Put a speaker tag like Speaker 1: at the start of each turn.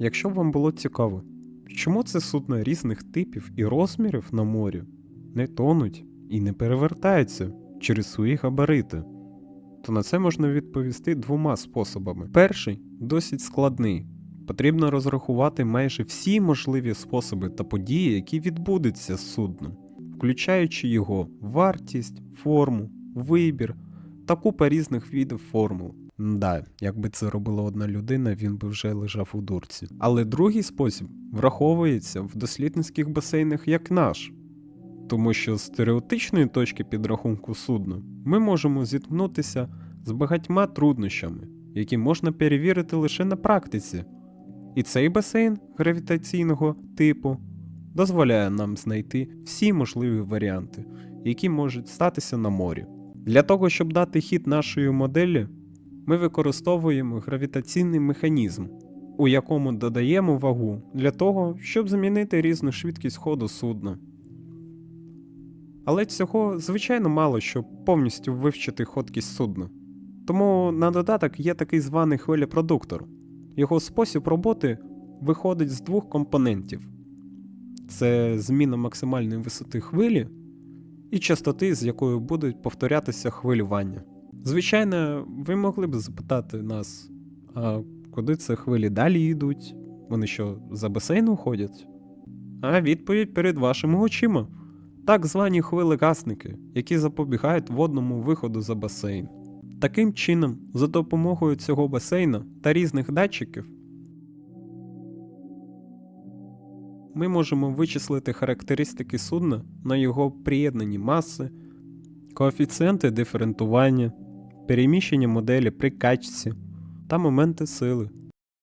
Speaker 1: Якщо вам було цікаво, чому це судна різних типів і розмірів на морі не тонуть і не перевертаються через свої габарити, то на це можна відповісти двома способами. Перший досить складний. Потрібно розрахувати майже всі можливі способи та події, які відбудуться з судном, включаючи його вартість, форму, вибір та купа різних видів формул. Да, якби це робила одна людина, він би вже лежав у дурці. Але другий спосіб враховується в дослідницьких басейнах як наш. Тому що з теоретичної точки підрахунку судна ми можемо зіткнутися з багатьма труднощами, які можна перевірити лише на практиці. І цей басейн гравітаційного типу дозволяє нам знайти всі можливі варіанти, які можуть статися на морі. Для того, щоб дати хід нашої моделі, ми використовуємо гравітаційний механізм, у якому додаємо вагу для того, щоб змінити різну швидкість ходу судна. Але цього звичайно мало, щоб повністю вивчити ходкість судна. Тому на додаток є такий званий хвилепродуктор. Його спосіб роботи виходить з двох компонентів: це зміна максимальної висоти хвилі і частоти, з якою будуть повторятися хвилювання. Звичайно, ви могли б запитати нас, а куди це хвилі далі йдуть? Вони що, за басейн уходять? А відповідь перед вашими очима. Так звані хвилегасники, які запобігають водному виходу за басейн. Таким чином, за допомогою цього басейна та різних датчиків, ми можемо вичислити характеристики судна на його приєднані маси, коефіцієнти диферентування, переміщення моделі при качці та моменти сили.